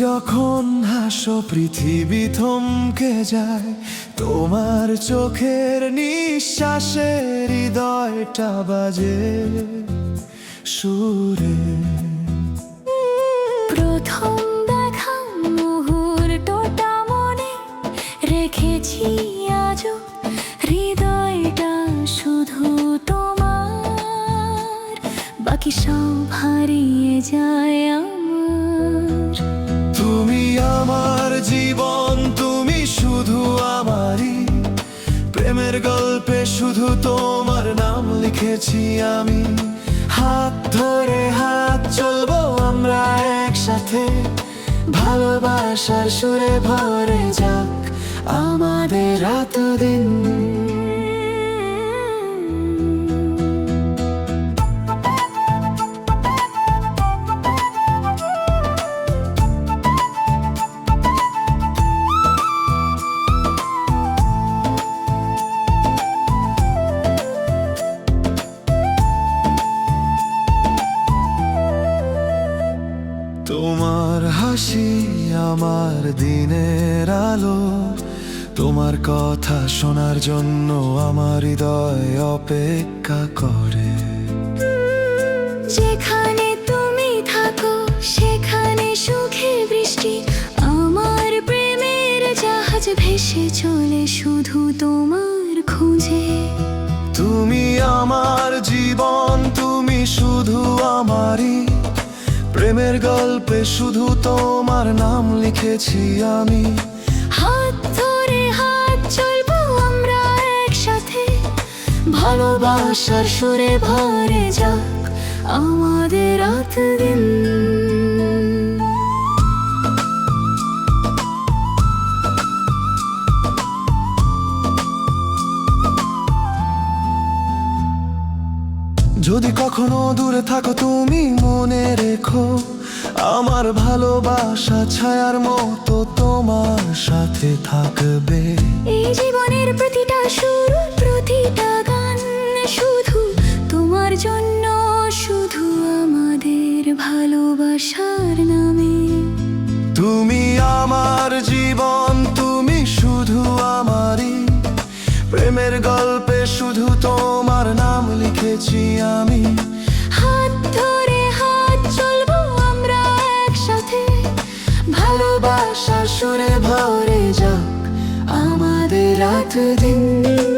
যখন হাসো, পৃথিবী থমকে যায়, তোমার চোখের নিঃশ্বাসে হৃদয়টা বাজে সুরে। প্রথম দেখা মুহূর্তটা মনে রেখেছি আজও, হৃদয়টা শুধু তোমার। বাকি সব হারিয়ে যায় আমার। আমার জীবন তুমি শুধু আমারই। প্রেমের গল্পে শুধু তোমার নাম লিখেছি আমি। হাত ধরে হাত চলবো আমরা একসাথে। ভালোবাসার সুরে ভরে যাক আমাদের রাত দিন। তোমার হাসি আমার দিনের আলো তোমার কথা শোনার জন্য আমার হৃদয় অপেক্ষা করে। যেখানে তুমি থাকো সেখানে সুখে বৃষ্টি আমার প্রেমের জাহাজ ভেসে চলে শুধু তোমার খুঁজে। তুমি আমার জীবন তুমি শুধু আমারই প্রেমের গল্পে শুধু তোমার নাম লিখেছি আমি। হাত ধরে হাত চলবো আমরা একসাথে। ভালোবাসার সুরে ভরে যাক আমাদের রাত দিন। যদি কখনো দূরে থাকো, তুমি মনে রেখো, আমার ভালোবাসা ছায়ার মতো তোমার সাথে থাকবে। এই জীবনের প্রতিটা সুর প্রেমের গল্পে শুধু তোমার নাম লিখেছি আমি। হাত ধরে হাত চলবো আমরা একসাথে। ভালোবাসা সুরে ভরে যাক আমাদের রাত দিন।